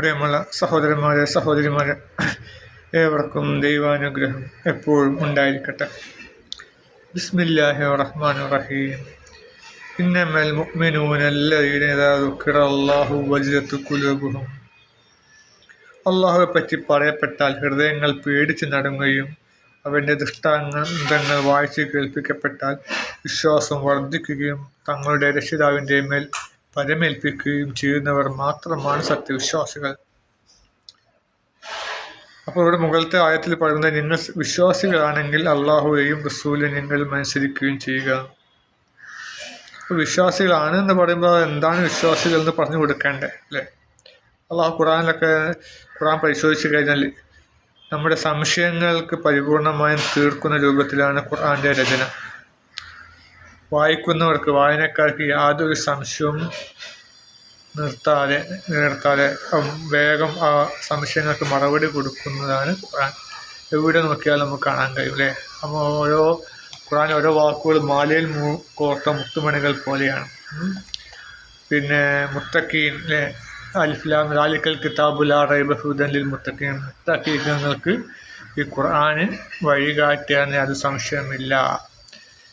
പ്രിയമുള്ള സഹോദരന്മാരെ സഹോദരിമാരെ ഏവർക്കും ദൈവാനുഗ്രഹം എപ്പോഴും ഉണ്ടായിരിക്കട്ടെ. ബിസ്മില്ലാഹി റഹ്മാൻ റഹീം ഇന്നമൽ ഖുലൂബുഹും. അള്ളാഹുവെ പറ്റി പറയപ്പെട്ടാൽ ഹൃദയങ്ങൾ പേടിച്ച് നടുങ്ങുകയും അവന്റെ ദൃഷ്ടാന്തങ്ങൾ വായിച്ച് കേൾപ്പിക്കപ്പെട്ടാൽ വിശ്വാസം വർദ്ധിക്കുകയും തങ്ങളുടെ രക്ഷിതാവിന്റെ മേൽ പരമേൽപ്പിക്കുകയും ചെയ്യുന്നവർ മാത്രമാണ് സത്യവിശ്വാസികൾ. അപ്പോൾ ഇവിടെ മുകളിലത്തെ ആയത്തിൽ പറയുന്നത് നിങ്ങൾ വിശ്വാസികളാണെങ്കിൽ അള്ളാഹുവെയും റസൂലിനെ നിങ്ങൾ അനുസരിക്കുകയും ചെയ്യുക. വിശ്വാസികളാണ് എന്ന് പറയുമ്പോൾ എന്താണ് വിശ്വാസികൾ എന്ന് പറഞ്ഞു കൊടുക്കേണ്ടത് അല്ലേ? അള്ളാഹു ഖുറാനിലൊക്കെ ഖുറാൻ പരിശോധിച്ച് കഴിഞ്ഞാൽ നമ്മുടെ സംശയങ്ങൾക്ക് പരിപൂർണമായും തീർക്കുന്ന രൂപത്തിലാണ് ഖുർആന്റെ രചന. വായിക്കുന്നവർക്ക് വായനക്കാർക്ക് യാതൊരു സംശയവും നിർത്താതെ നിർത്താതെ വേഗം ആ സംശയങ്ങൾക്ക് മറുപടി കൊടുക്കുന്നതാണ് ഖുറാൻ എവിടെ നോക്കിയാലും നമുക്ക് കാണാൻ കഴിയും അല്ലേ? അപ്പോൾ ഓരോ ഖുറാൻ ഓരോ വാക്കുകൾ മാലയിൽ മൂ കോർത്ത മുത്തുമണികൾ പോലെയാണ്. പിന്നെ മുത്തക്കീൻ അല്ലേ? അൽഫിലാം റാലിക്കൽ കിതാബുല റൈബഹുദലിൽ മുത്തക്കീൻ മുത്തക്കീങ്ങൾക്ക് ഈ ഖുർആന് വഴികാട്ടിയാൽ അത് സംശയമില്ല.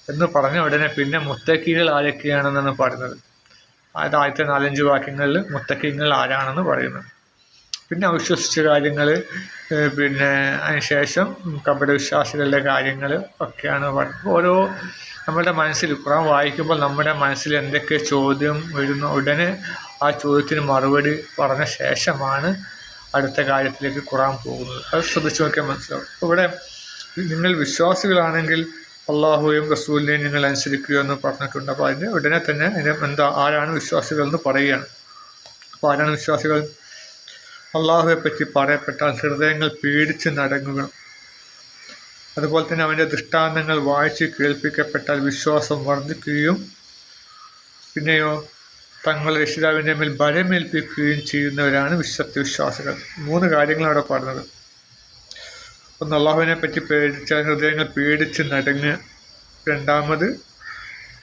എന്ന് പറഞ്ഞ ഉടനെ പിന്നെ മുത്തക്കികൾ ആരൊക്കെയാണെന്നാണ് പറയുന്നത്. അതായത് ആദ്യത്തെ നാലഞ്ച് വാക്യങ്ങളിൽ മുത്തക്കിങ്ങൾ ആരാണെന്ന് പറയുന്നത്. പിന്നെ അവിശ്വസിച്ച കാര്യങ്ങൾ പിന്നെ അതിനുശേഷം കപടവിശ്വാസികളുടെ കാര്യങ്ങൾ ഒക്കെയാണ് ഓരോ നമ്മുടെ മനസ്സിൽ ഖുറാൻ വായിക്കുമ്പോൾ നമ്മുടെ മനസ്സിൽ എന്തൊക്കെ ചോദ്യം വരുന്നു ഉടനെ ആ ചോദ്യത്തിന് മറുപടി പറഞ്ഞ ശേഷമാണ് അടുത്ത കാര്യത്തിലേക്ക് ഖുറാൻ പോകുന്നത്. അത് ശ്രദ്ധിച്ചു നോക്കിയാൽ മനസ്സിലാവും. ഇവിടെ നിങ്ങൾ വിശ്വാസികളാണെങ്കിൽ അള്ളാഹുയും റസൂലിനെയും നിങ്ങൾ അനുസരിക്കുക എന്ന് പറഞ്ഞിട്ടുണ്ട്. അപ്പോൾ അതിന് ഉടനെ തന്നെ അതിന് എന്താ ആരാണ് വിശ്വാസികൾ എന്ന് പറയുകയാണ്. അപ്പോൾ ആരാണ് വിശ്വാസികൾ? അള്ളാഹുവെ പറ്റി പറയപ്പെട്ടാൽ ഹൃദയങ്ങൾ പേടിച്ച് നടങ്ങുക അതുപോലെ തന്നെ അവന്റെ ദൃഷ്ടാന്തങ്ങൾ വായിച്ച് കേൾപ്പിക്കപ്പെട്ടാൽ വിശ്വാസം വർദ്ധിക്കുകയും പിന്നെയോ തങ്ങളുടെ രക്ഷിതാവിന്റെ മേൽ ഭരമേൽപ്പിക്കുകയും ചെയ്യുന്നവരാണ് വിശ്വത്തെ വിശ്വാസികൾ മൂന്ന് കാര്യങ്ങളാണ് അവിടെ പറഞ്ഞത്. ഒന്ന് അള്ളാഹുവിനെ പറ്റി പേടിച്ച ഹൃദയങ്ങൾ പേടിച്ച് നടങ്ങ്. രണ്ടാമത്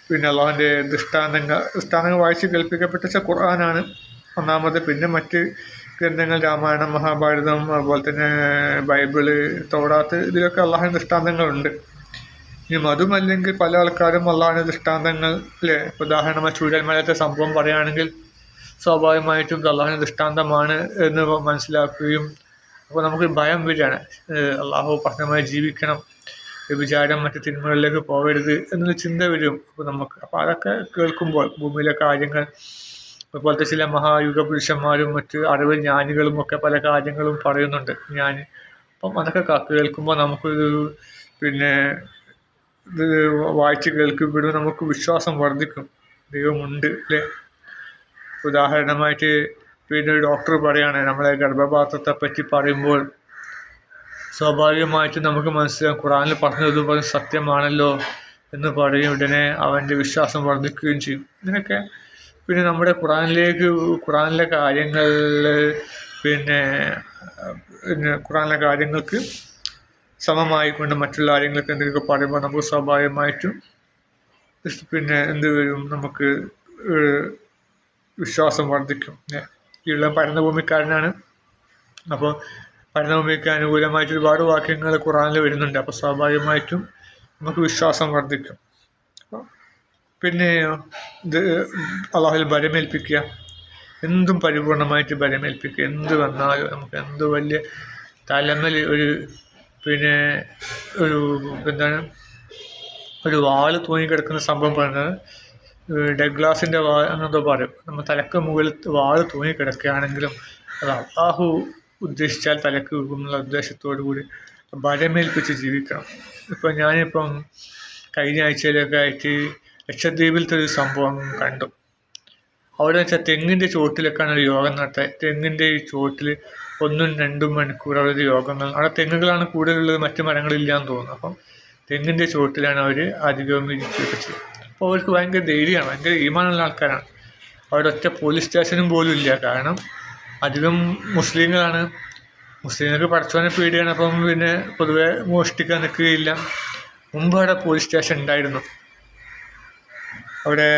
പിന്നെ അള്ളാഹുവിന്റെ ദൃഷ്ടാന്തങ്ങൾ ദൃഷ്ടാന്തങ്ങൾ വായിച്ച് കേൾപ്പിക്കപ്പെട്ട ഖുർആനാണ്. ഒന്നാമത് പിന്നെ മറ്റ് ഗ്രന്ഥങ്ങൾ രാമായണം മഹാഭാരതം അതുപോലെ തന്നെ ബൈബിൾ തോടാത്ത് ഇതിലൊക്കെ അള്ളാഹുവിന്റെ ദൃഷ്ടാന്തങ്ങളുണ്ട്. ഇനി അതുമല്ലെങ്കിൽ പല ആൾക്കാരും അള്ളാഹുവിന്റെ ദൃഷ്ടാന്തങ്ങൾ അല്ലേ ഉദാഹരണമായി ചൂഴൽമലത്തെ സംഭവം പറയുകയാണെങ്കിൽ സ്വാഭാവികമായിട്ടും അള്ളാഹുവിന്റെ ദൃഷ്ടാന്തമാണ് എന്ന് മനസ്സിലാക്കുകയും അപ്പോൾ നമുക്ക് ഭയം വരികയാണ്. അള്ളാഹു പ്രശ്നമായി ജീവിക്കണം. വിചാരം മറ്റു തിന്മകളിലേക്ക് പോകരുത് എന്നൊരു ചിന്ത വരും. അപ്പോൾ നമുക്ക് അപ്പോൾ അതൊക്കെ കേൾക്കുമ്പോൾ ഭൂമിയിലെ കാര്യങ്ങൾ അതുപോലത്തെ ചില മഹായുഗ പുരുഷന്മാരും മറ്റ് അറിവ് ജ്ഞാനികളും ഒക്കെ പല കാര്യങ്ങളും പറയുന്നുണ്ട്. ഞാൻ അപ്പം അതൊക്കെ കേൾക്കുമ്പോൾ നമുക്കൊരു പിന്നെ ഇത് വായിച്ച് കേൾക്കുമ്പോഴും നമുക്ക് വിശ്വാസം വർദ്ധിക്കും. ദൈവമുണ്ട് അല്ലേ? ഉദാഹരണമായിട്ട് പിന്നെ ഡോക്ടർ പറയാണ് നമ്മളെ ഗർഭപാത്രത്തെ പറ്റി പറയുമ്പോൾ സ്വാഭാവികമായിട്ടും നമുക്ക് മനസ്സിലാകും ഖുറാനിൽ പറഞ്ഞത് പറഞ്ഞ് സത്യമാണല്ലോ എന്ന് പറയും. ഉടനെ അവന്റെ വിശ്വാസം വർദ്ധിക്കുകയും ചെയ്യും. ഇതിനൊക്കെ പിന്നെ നമ്മുടെ ഖുറാനിലേക്ക് ഖുറാനിലെ കാര്യങ്ങൾ പിന്നെ പിന്നെ ഖുറാനിലെ കാര്യങ്ങൾക്ക് സമമായിക്കൊണ്ട് മറ്റുള്ള കാര്യങ്ങൾക്ക് എന്തെങ്കിലുമൊക്കെ പറയുമ്പോൾ നമുക്ക് സ്വാഭാവികമായിട്ടും പിന്നെ എന്ത് വരും? നമുക്ക് വിശ്വാസം വർദ്ധിക്കും. ഉള്ള പരന്നഭൂമിക്കാരനാണ് അപ്പോൾ പരന്നഭൂമിക്ക് അനുകൂലമായിട്ട് ഒരുപാട് വാക്യങ്ങൾ ഖുറാനിൽ വരുന്നുണ്ട്. അപ്പോൾ സ്വാഭാവികമായിട്ടും നമുക്ക് വിശ്വാസം വർദ്ധിക്കും. പിന്നെ ഇത് അള്ളാഹുൽ ബലമേൽപ്പിക്കുക എന്തും പരിപൂർണമായിട്ട് ബലമേൽപ്പിക്കുക എന്ത് വന്നാലും നമുക്ക് എന്ത് വലിയ തലമൽ ഒരു പിന്നെ ഒരു എന്താണ് ഒരു വാൾ തൂങ്ങിക്കിടക്കുന്ന സംഭവം പറയുന്നത് ഡഗ്ലാസിന്റെ വാ എന്നെന്തോ പറയും. നമ്മൾ തലക്ക് മുകളിൽ വാൾ തൂങ്ങിക്കിടക്കുകയാണെങ്കിലും അത് അള്ളാഹു ഉദ്ദേശിച്ചാൽ തലക്ക് വീഴുമെന്നുള്ള ഉദ്ദേശത്തോടു കൂടി ഭരമേൽപ്പിച്ച് ജീവിക്കണം. ഇപ്പം ഞാനിപ്പം കഴിഞ്ഞ ആഴ്ചയിലൊക്കെ ആയിട്ട് ലക്ഷദ്വീപിലത്തെ ഒരു സംഭവം കണ്ടു. അവിടെ വെച്ചാൽ തെങ്ങിന്റെ ചുവട്ടിലൊക്കെയാണ് ഒരു യോഗം നടത്തുക തെങ്ങിന്റെ ഈ ചുവട്ടിൽ ഒന്നും രണ്ടും മണിക്കൂർ അവർ യോഗങ്ങൾ അവിടെ തെങ്ങുകളാണ് കൂടുതലുള്ളത് മറ്റു മരങ്ങളില്ല എന്ന് തോന്നുന്നു. അപ്പം തെങ്ങിന്റെ ചുവട്ടിലാണ് അവർ അധികവും ഇരിക്കുകയൊക്കെ ചെയ്യുന്നത് അപ്പോൾ അവർക്ക് ഭയങ്കര ധൈര്യമാണ് ഭയങ്കര ഈമാനുള്ള ആൾക്കാരാണ്. അവിടെ ഒറ്റ പോലീസ് സ്റ്റേഷനും പോലും ഇല്ല. കാരണം അധികം മുസ്ലിങ്ങളാണ്. മുസ്ലിങ്ങൾക്ക് പഠിച്ചവനെ പേടിയാണ്. അപ്പം പിന്നെ പൊതുവെ മോഷ്ടിക്കാൻ നിൽക്കുകയില്ല. മുമ്പ് അവിടെ പോലീസ് സ്റ്റേഷൻ ഉണ്ടായിരുന്നു. അവിടെ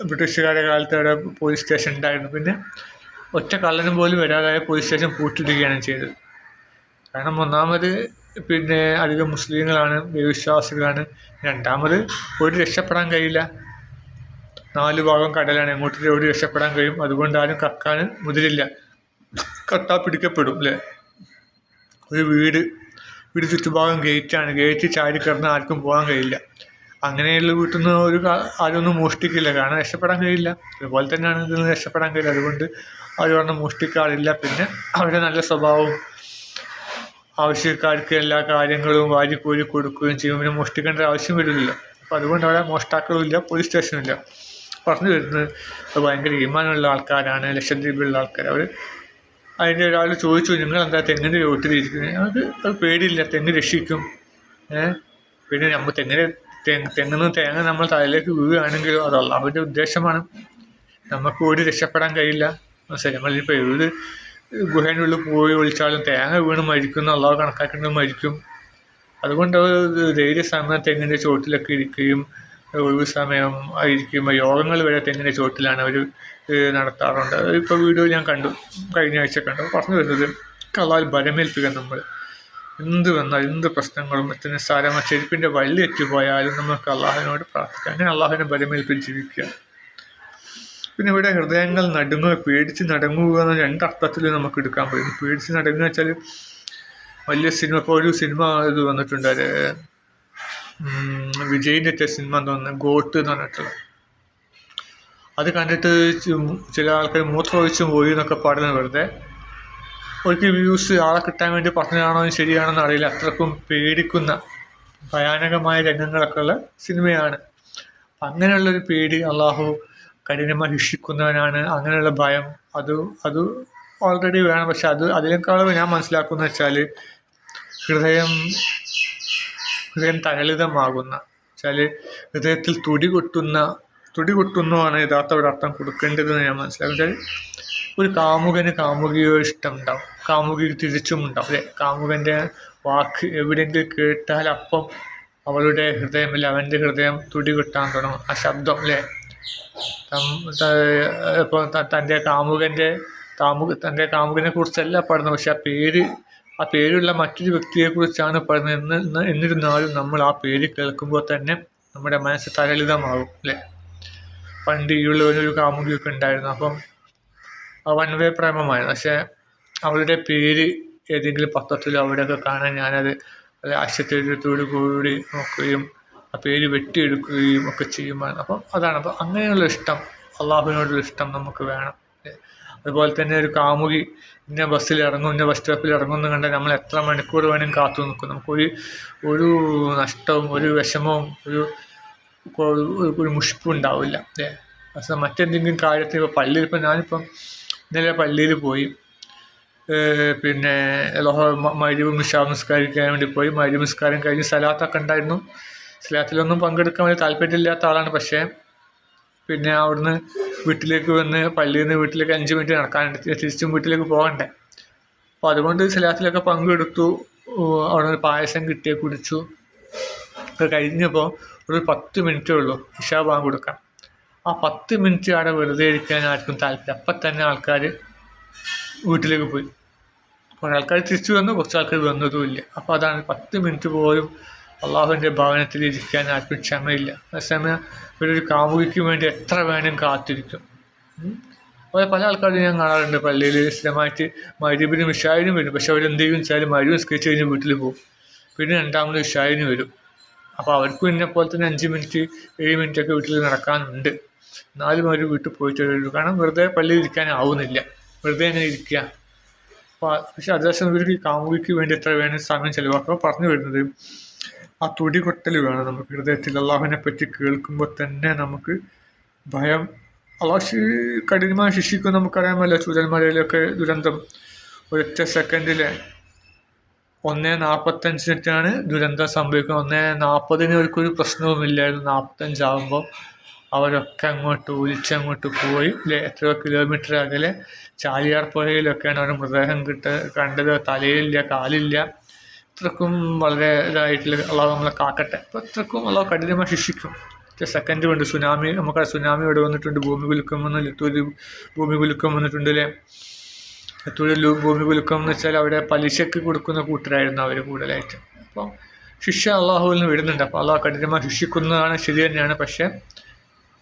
ബ്രിട്ടീഷുകാരുടെ കാലത്ത് അവിടെ പോലീസ് സ്റ്റേഷൻ ഉണ്ടായിരുന്നു. പിന്നെ ഒറ്റ കള്ളനും പോലും വരാതായ പോലീസ് സ്റ്റേഷൻ പൂട്ടിടുകയാണ് ചെയ്തത്. കാരണം ഒന്നാമത് പിന്നെ അധികം മുസ്ലിങ്ങളാണ് വിശ്വാസികളാണ് രണ്ടാമത് ഒരു രക്ഷപ്പെടാൻ കഴിയില്ല. നാല് ഭാഗം കടലാണ്. എങ്ങോട്ട് ഒരു രക്ഷപ്പെടാൻ കഴിയും. അതുകൊണ്ട് ആരും കക്കാൻ മുതിരില്ല. കട്ടാ പിടിക്കപ്പെടും അല്ലേ ഒരു വീട് വീട് ചുറ്റുഭാഗം ഗേറ്റാണ്. ഗേറ്റ് ചാരി കിടന്ന് ആർക്കും പോകാൻ കഴിയില്ല. അങ്ങനെയുള്ള വീട്ടിൽ നിന്ന് ഒരു ആരൊന്നും മോഷ്ടിക്കില്ല. കാരണം രക്ഷപ്പെടാൻ കഴിയില്ല. അതുപോലെ തന്നെയാണ് ഇതിൽ നിന്ന് രക്ഷപ്പെടാൻ കഴിയില്ല. അതുകൊണ്ട് ആരും മോഷ്ടിക്കാറില്ല. പിന്നെ അവരുടെ നല്ല സ്വഭാവവും ആവശ്യക്കാർക്ക് എല്ലാ കാര്യങ്ങളും വാരിക്കോരി കൊടുക്കുകയും ചെയ്യും. പിന്നെ മോഷ്ടിക്കേണ്ട ആവശ്യം വരില്ലല്ലോ അപ്പോൾ അതുകൊണ്ട് അവിടെ മോഷ്ടാക്കളും ഇല്ല പോലീസ് സ്റ്റേഷനില്ല. പറഞ്ഞു വരുന്നത് ഭയങ്കര ഈമാനുള്ള ആൾക്കാരാണ് ലക്ഷദ്വീപിലുള്ള ആൾക്കാർ അവർ അതിന്റെ ഒരാൾ ചോദിച്ചു നിങ്ങൾ എന്താ തെങ്ങിന്റെ ചോട്ടിലിരിക്കുന്നത് അത് അത് പേടിയില്ല. തെങ്ങ് രക്ഷിക്കും. പിന്നെ നമ്മൾ തെങ്ങിന് തെങ്ങ് തെങ്ങിന്ന് തേങ്ങ നമ്മൾ തലയിലേക്ക് വീഴുകയാണെങ്കിലും അത് അള്ളാഹുവിന്റെ ഉദ്ദേശമാണ്. നമുക്ക് ഓടി രക്ഷപ്പെടാൻ കഴിയില്ല. മനസ്സിലായി നമ്മളിപ്പോൾ ഏത് ഗുഹേന്റെ ഉള്ളിൽ പോയി ഒളിച്ചാലും തേങ്ങ വീണ് മരിക്കും അള്ളാഹ് കണക്കാക്കുന്നത് മരിക്കും. അതുകൊണ്ട് ധൈര്യ സമയം തെങ്ങിന്റെ ചുവട്ടിലൊക്കെ ഇരിക്കുകയും ഒഴിവ് സമയം ആയിരിക്കും യോഗങ്ങൾ വരെ തെങ്ങിന്റെ ചുവട്ടിലാണ് അവർ നടത്താറുണ്ട്. ഇപ്പോൾ വീഡിയോ ഞാൻ കണ്ടു കഴിഞ്ഞ ആഴ്ച കണ്ടു. പറഞ്ഞു വരുന്നത് കള്ളാൽ ബലമേൽപ്പിക്കാൻ നമ്മൾ എന്ത് വന്നാൽ എന്ത് പ്രശ്നങ്ങളും എത്തിന് സാരമായ ചെരുപ്പിന്റെ വള്ളി എത്തിപ്പോയാലും നമുക്ക് അള്ളാഹുവിനോട് പ്രാർത്ഥിക്കാം. അങ്ങനെ അള്ളാഹുവിനെ ബലമേൽപ്പിച്ച് ജീവിക്കുക. പിന്നെ ഇവിടെ ഹൃദയങ്ങൾ നടുങ്ങുക പേടിച്ച് നടങ്ങുക എന്ന രണ്ടർത്ഥത്തിൽ നമുക്ക് എടുക്കാൻ പറ്റും. പേടിച്ച് നടങ്ങുക വെച്ചാൽ വലിയ സിനിമ ഇപ്പോൾ ഒരു സിനിമ ഇത് വന്നിട്ടുണ്ട് അത് വിജയിന്റെ സിനിമ എന്ന് പറഞ്ഞാൽ ഗോട്ട് എന്ന് പറഞ്ഞിട്ടുള്ള. അത് കണ്ടിട്ട് ചില ആൾക്കാർ മൂത്രമൊഴിച്ചും പോയി എന്നൊക്കെ പാടുന്നത് വെറുതെ. ഒരിക്കൽ വ്യൂസ് ആളെ കിട്ടാൻ വേണ്ടി പറഞ്ഞതാണോ ശരിയാണോ എന്ന് അറിയില്ല അത്രക്കും പേടിക്കുന്ന ഭയാനകമായ രംഗങ്ങളൊക്കെ ഉള്ള സിനിമയാണ്. അങ്ങനെയുള്ളൊരു പേടി അള്ളാഹു കഠിനമായി ശിക്ഷിക്കുന്നവനാണ്. അങ്ങനെയുള്ള ഭയം അത് അത് ഓൾറെഡി വേണം. പക്ഷെ അത് അതിനേക്കാളും ഞാൻ മനസ്സിലാക്കുന്ന വെച്ചാൽ ഹൃദയം ഹൃദയം തരളിതമാകുന്ന വെച്ചാൽ ഹൃദയത്തിൽ തുടി കൊട്ടുന്ന തുടി കൊട്ടുന്നതാണ് യഥാർത്ഥ ഒരു അർത്ഥം കൊടുക്കേണ്ടതെന്ന് ഞാൻ മനസ്സിലാക്കും വെച്ചാൽ ഒരു കാമുകന് കാമുകിയോ ഇഷ്ടം ഉണ്ടാവും. കാമുകിക്ക് തിരിച്ചും ഉണ്ടാവും അല്ലേ? കാമുകന്റെ വാക്ക് എവിടെയെങ്കിലും കേട്ടാൽ അപ്പം അവളുടെ ഹൃദയമല്ല അവന്റെ ഹൃദയം തുടി കിട്ടാൻ തുടങ്ങും. ആ ശബ്ദം അല്ലേ? ഇപ്പോൾ തന്റെ കാമുകന്റെ കാമുക തന്റെ കാമുകനെ കുറിച്ചല്ല പഠനം പക്ഷെ ആ പേര് ആ പേരുള്ള മറ്റൊരു വ്യക്തിയെക്കുറിച്ചാണ് പറയുന്നത്. എന്ന് എന്ന് എന്നിരുന്നാലും നമ്മൾ ആ പേര് കേൾക്കുമ്പോൾ തന്നെ നമ്മുടെ മനസ്സ് തരളിതമാകും അല്ലേ? പണ്ട് ഈ ഉള്ള ഒരു കാമുകിയൊക്കെ ഉണ്ടായിരുന്നു. അപ്പം ആ വൺ വേ പ്രേമമായിരുന്നു. പക്ഷേ അവളുടെ പേര് ഏതെങ്കിലും പത്രത്തിലോ അവിടെയൊക്കെ കാണാൻ ഞാനത് അത് ആശയത്തോടു കൂടി നോക്കുകയും ആ പേര് വെട്ടിയെടുക്കുകയും ഒക്കെ ചെയ്യുമ്പോൾ അപ്പം അതാണ്. അപ്പം അങ്ങനെയുള്ള ഇഷ്ടം അള്ളാഹുവിനോടുള്ള ഇഷ്ടം നമുക്ക് വേണം. അതുപോലെ തന്നെ ഒരു കാമുകി ഇന്ന ബസ്സിൽ ഇറങ്ങും ഇന്ന ബസ് സ്റ്റോപ്പിൽ ഇറങ്ങും എന്ന് കണ്ടാൽ നമ്മൾ എത്ര മണിക്കൂർ വേണമെങ്കിലും കാത്തു നിൽക്കും. നമുക്കൊരു ഒരു നഷ്ടവും ഒരു വിഷമവും ഒരു ഒരു- മുഷിപ്പും ഉണ്ടാവില്ല. ഏ പക്ഷേ മറ്റെന്തെങ്കിലും കാര്യത്തിൽ ഇപ്പോൾ പള്ളിയിൽ ഇപ്പം ഞാനിപ്പം ഇന്നലെ പള്ളിയിൽ പോയി. പിന്നെ മരുവും നിസ്കാരിക്കാൻ വേണ്ടി പോയി. മരു നിസ്കാരം കഴിഞ്ഞ് സലാത്തൊക്കെ ഉണ്ടായിരുന്നു. സലാത്തിലൊന്നും പങ്കെടുക്കാൻ വലിയ താല്പര്യമില്ലാത്ത ആളാണ്. പക്ഷേ പിന്നെ അവിടുന്ന് വീട്ടിലേക്ക് വന്ന് പള്ളിയിൽ നിന്ന് വീട്ടിലേക്ക് അഞ്ച് മിനിറ്റ് നടക്കാനുണ്ട്. തിരിച്ചും വീട്ടിലേക്ക് പോകണ്ടേ. അപ്പോൾ അതുകൊണ്ട് സ്ലാത്തിലൊക്കെ പങ്കെടുത്തു. അവിടെ നിന്ന് പായസം കിട്ടിയ കുടിച്ചു. ഒക്കെ കഴിഞ്ഞപ്പോൾ ഒരു പത്ത് മിനിറ്റേ ഉള്ളൂ ഇഷാ ബാങ്ക് കൊടുക്കാം ആ പത്ത് മിനിറ്റ് അവിടെ വെറുതെ ഇരിക്കാൻ ആർക്കും താല്പര്യം. അപ്പം തന്നെ ആൾക്കാർ വീട്ടിലേക്ക് പോയി. കുറേ ആൾക്കാർ തിരിച്ചു വന്നു കുറച്ച് ആൾക്കാർ വന്നതുമില്ല അപ്പോൾ അതാണ് പത്ത് മിനിറ്റ് പോലും അള്ളാഹുവിന്റെ ഭവനത്തിൽ ഇരിക്കാൻ ആർക്കും ക്ഷമയില്ല. അതേസമയം ഇവരൊരു കാമുകിക്ക് വേണ്ടി എത്ര വേണം കാത്തിരിക്കും. അതുപോലെ പല ആൾക്കാരും ഞാൻ കാണാറുണ്ട്. പള്ളിയിൽ സ്ഥിരമായിട്ട് മരുവിനും ഇഷായിനും വരും. പക്ഷെ അവരെന്ത് ചെയ്യും വെച്ചാൽ മരുവ് സ്കെച്ച് കഴിഞ്ഞ് വീട്ടിൽ പോകും. പിന്നെ രണ്ടാമത് ഇഷായിന് വരും. അപ്പോൾ അവർക്കും എന്നെ പോലെ തന്നെ അഞ്ച് മിനിറ്റ് ഏഴ് മിനിറ്റൊക്കെ വീട്ടിൽ നടക്കാനുണ്ട്. എന്നാലും അവർ വീട്ടിൽ പോയിട്ട് വരും കാരണം വെറുതെ പള്ളിയിൽ ഇരിക്കാൻ ആവുന്നില്ല. വെറുതെ അങ്ങനെ ഇരിക്കുക. അപ്പോൾ പക്ഷെ അതേസമയം ഇവർക്ക് കാമുകിക്ക് വേണ്ടി എത്ര വേണം സമയം ചിലവാക്കുക പറഞ്ഞു വരുന്നത് ആ തൊടികൊട്ടൽ വേണം നമുക്ക്. ഹൃദയത്തിൽ അള്ളാഹുവിനെ പറ്റി കേൾക്കുമ്പോൾ തന്നെ നമുക്ക് ഭയം. അള്ളാഹ് കഠിനമായ ശിക്ഷിക്കും നമുക്കറിയാമല്ലോ. ചൂരന്മലയിലൊക്കെ ദുരന്തം. ഒരൊറ്റ സെക്കൻഡിൽ ഒന്നേ നാൽപ്പത്തഞ്ചിനാണ് ദുരന്തം സംഭവിക്കുന്നത്. ഒന്നേ നാൽപ്പതിന് അവർക്കൊരു പ്രശ്നവുമില്ലായിരുന്നു. നാൽപ്പത്തഞ്ചാകുമ്പോൾ അവരൊക്കെ അങ്ങോട്ട് ഒലിച്ചങ്ങോട്ട് പോയി. എത്രയോ കിലോമീറ്റർ അകലെ ചാലിയാർ പുഴയിലൊക്കെയാണ് അവർ മൃതദേഹം കിട്ട കണ്ടത്. തലയില്ല കാലില്ല. ഇത്രക്കും വളരെ ഇതായിട്ടുള്ള അള്ളാഹ് നമ്മളെ കാക്കട്ടെ. അപ്പോൾ അത്രക്കും അള്ളാഹ് കഠിനമായി ശിക്ഷിക്കും. സെക്കൻഡ് കൊണ്ട് സുനാമി നമുക്ക് സുനാമി ഇവിടെ വന്നിട്ടുണ്ട്. ഭൂമി കുലുക്കം വന്ന് ലിത്തൂര് ഭൂമി കുലുക്കം വന്നിട്ടുണ്ട് അല്ലേ? ലിത്തൂര് ഭൂമി കുലുക്കം എന്ന് വെച്ചാൽ അവിടെ പലിശക്ക് കൊടുക്കുന്ന കൂട്ടരായിരുന്നു അവർ കൂടുതലായിട്ട്. അപ്പം ശിക്ഷ അള്ളാഹുവിൽ നിന്ന് വിടുന്നുണ്ട് അപ്പോൾ അള്ളാഹു കഠിനമായി ശിക്ഷിക്കുന്നതാണ് ശരി തന്നെയാണ്. പക്ഷേ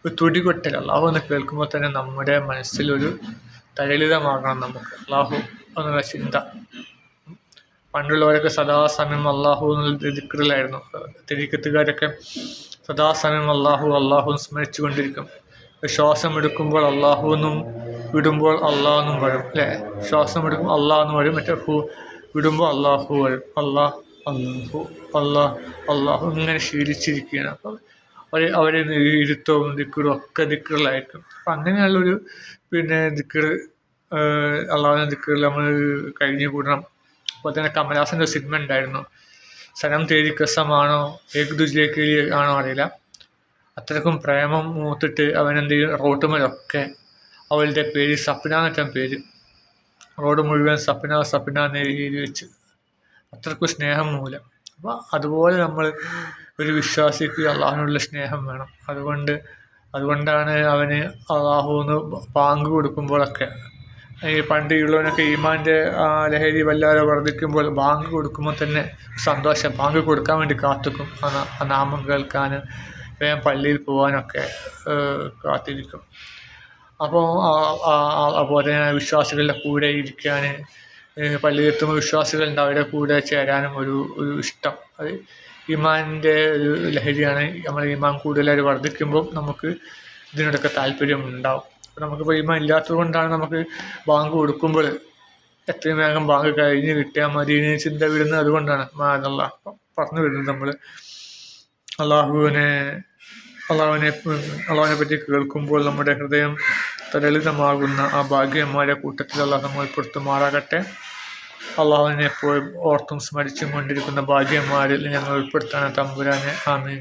ഒരു തുടികൊട്ടൽ അള്ളാഹു എന്ന് കേൾക്കുമ്പോൾ തന്നെ നമ്മുടെ മനസ്സിലൊരു തരളിതമാകണം നമുക്ക്. അള്ളാഹു എന്നുള്ള ചിന്ത. പണ്ടുള്ളവരൊക്കെ സദാസമയം അള്ളാഹു എന്നുള്ള ദിക്കറിലായിരുന്നു തിരിക്കത്തുകാരൊക്കെ സദാസമയം അള്ളാഹു അള്ളാഹു സ്മരിച്ചു കൊണ്ടിരിക്കും ശ്വാസം എടുക്കുമ്പോൾ അള്ളാഹു എന്നും വിടുമ്പോൾ അള്ളാഹ് എന്നും വരും അല്ലേ? ശ്വാസം എടുക്കുമ്പോൾ അള്ളാഹ് എന്ന് വരും മറ്റേ ഹു വിടുമ്പോൾ അള്ളാഹു വരും. അള്ളാഹ് അള്ളാഹു അള്ളാഹ് അള്ളാഹു ഇങ്ങനെ ശീലിച്ചിരിക്കുകയാണ്. അപ്പം അവർ അവരെ ഇരുത്തവും ദിക്കറും ഒക്കെ ദിക്കറിലായിരിക്കും അപ്പം അങ്ങനെയുള്ളൊരു പിന്നെ ദിക്കറ് അള്ളാഹുവിന്റെ ദിക്കറിൽ നമ്മൾ കഴിഞ്ഞു കൂടണം അപ്പോൾ തന്നെ കമലഹാസന്റെ സിനിമ ഉണ്ടായിരുന്നു. സനം തേരി കസമാണോ ഏക് ദുജിലേക്ക് ആണോ അറിയില്ല. അത്രക്കും പ്രേമം മൂത്തിട്ട് അവൻ എന്ത് ചെയ്യും? റോട്ടുമേലൊക്കെ അവളുടെ പേര് സപ്ന എന്നിട്ടാൻ പേര്. റോഡ് മുഴുവൻ സപ്ന സപ്ന എന്ന രീതിയിൽ വെച്ച് അത്രക്കും സ്നേഹം മൂലം. അപ്പോൾ അതുപോലെ നമ്മൾ ഒരു വിശ്വാസിക്ക് അള്ളാഹിനുള്ള സ്നേഹം വേണം. അതുകൊണ്ട് അതുകൊണ്ടാണ് അവന് അള്ളാഹു എന്ന് പാങ്ക് കൊടുക്കുമ്പോഴൊക്കെ ഈ പണ്ട് ഉള്ളവനൊക്കെ ഈമാന്റെ ലഹരി വല്ലാതെ വർദ്ധിക്കുമ്പോൾ ബാങ്ക് കൊടുക്കുമ്പോൾ തന്നെ സന്തോഷം. ബാങ്ക് കൊടുക്കാൻ വേണ്ടി കാത്തുക്കും. ആ നാമം കേൾക്കാൻ വേഗം പള്ളിയിൽ പോകാനൊക്കെ കാത്തിരിക്കും. അപ്പോൾ അതുപോലെ വിശ്വാസികളുടെ കൂടെ ഇരിക്കാൻ പള്ളിയിൽ എത്തുമ്പോൾ വിശ്വാസികളുണ്ട് അവരുടെ കൂടെ ചേരാനും ഒരു ഒരു ഇഷ്ടം. അത് ഇമാന്റെ ഒരു ലഹരിയാണ്. നമ്മൾ ഈമാൻ കൂടുതലായിട്ട് വർദ്ധിക്കുമ്പോൾ നമുക്ക് ഇതിനോടൊക്കെ താല്പര്യം ഉണ്ടാവും. നമുക്കിപ്പോൾ ഈമാൻ ഇല്ലാത്തത് കൊണ്ടാണ് നമുക്ക് ബാങ്ക് കൊടുക്കുമ്പോൾ എത്രയും വേഗം ബാങ്ക് കഴിഞ്ഞ് കിട്ടിയാൽ മതി എന്ന് ചിന്ത വരുന്നത് അതുകൊണ്ടാണ്. മാനുള്ള പറഞ്ഞു വരുന്നത് നമ്മൾ അള്ളാഹുവിനെ അള്ളാഹുവിനെ അള്ളാഹുവിനെ പറ്റി കേൾക്കുമ്പോൾ നമ്മുടെ ഹൃദയം തലളിതമാകുന്ന ആ ഭാഗ്യന്മാരെ കൂട്ടത്തിൽ അള്ളാഹ് നമ്മൾ ഉൾപ്പെടുത്തുമാറാകട്ടെ. അള്ളാഹുവിനെ എപ്പോഴും ഓർത്തും സ്മരിച്ചും കൊണ്ടിരിക്കുന്ന ഭാഗ്യന്മാരിൽ ഞങ്ങൾ ഉൾപ്പെടുത്താൻ തമ്പുരാനെ. ആമീൻ.